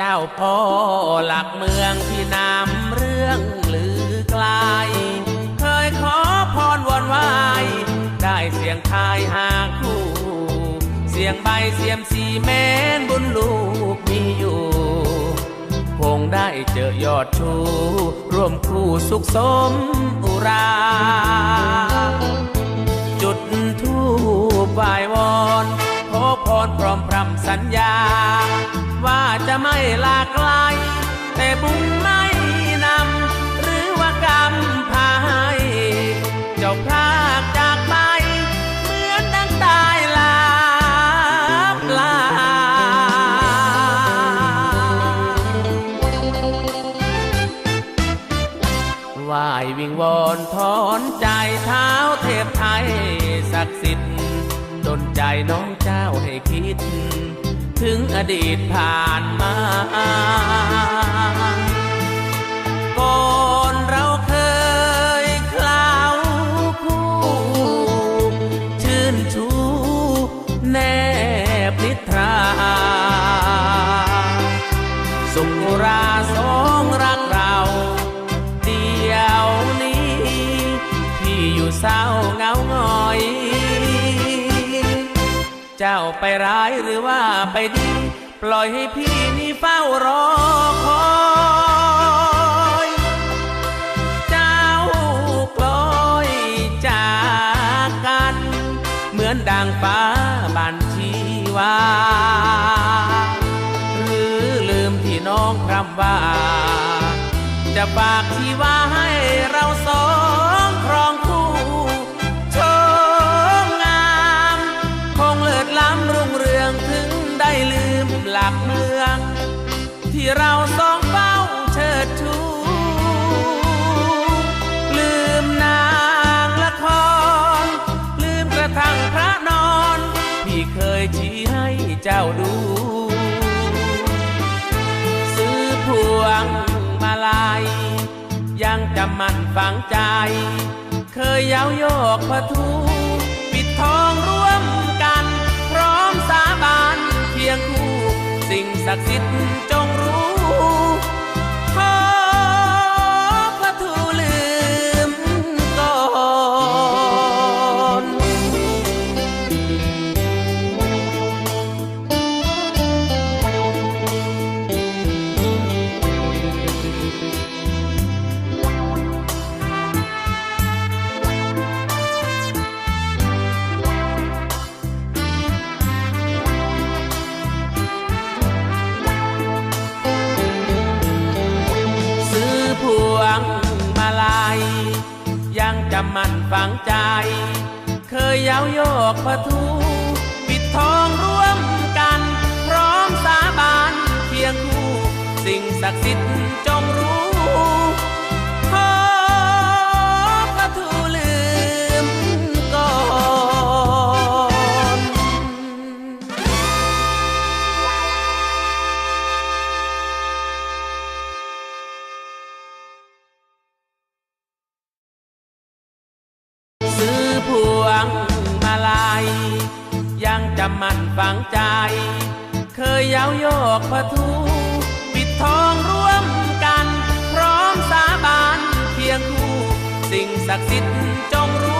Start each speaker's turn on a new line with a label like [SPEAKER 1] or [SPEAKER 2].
[SPEAKER 1] จ้าพ่อหลักเมืองที่นำเรื่องลือไกลเคยขอพรวนไหวได้เสียงทายหาคู่ เสียงใบเสียมสีแม้นบุญลูกมีอยู่ คงได้เจอยอดชู ร่วมคู่สุขสมอุรา จุดทูบไหววอนขอพรพร้อมพรำสัญญา จะไม่ลาไกลแต่บุญไม่นำ หรือว่ากรรมพาให้เจ้าพลากจากไป เหมือนดังตายลาบลาไหวายวิงวอนถอนใจเท้าเทพไทยศักดิ์สิทธิ์ดนใจน้องเจ้าให้คิด ถึงอดีตผ่านมาก่อนเราเคยคลาวคู่ชื่นชูแนบนิทราสุขราสองรักเราเดียวนี้พี่อยู่เศร้าเงาหงอย เจ้าไปร้ายหรือว่าไปดี ปล่อยให้พี่นี่เฝ้ารอคอยเจ้ากลอยจากกัน เหมือนดังฟ้าบันชีวา หรือลืมที่น้องพรำว่า จะฝากชีวาให้เราสอง หลักเมือง ที่เราสองเฝ้าเชิดชูลืมนางละคร ลืมกระทั่งพระนอนพี่เคยชี้ให้เจ้าดู ซื้อพวงมาลัยยังจำมันฝังใจ เคยเย้าโยกพระทู สิ่งศักดิ์สิทธิ์ำมันฝังใจ เคยเย้าโยกประทูปิดทองร่วมกัน พร้อมสาบานเคียงคู่ สิ่งศักดิ์สิทธิ์จงรู้ จำมันฝังใจ เคยเย้าโยกพระทูปิดทองร่วมกัน พร้อมสาบานเคียงคู่ สิ่งศักดิ์สิทธิ์จงรู้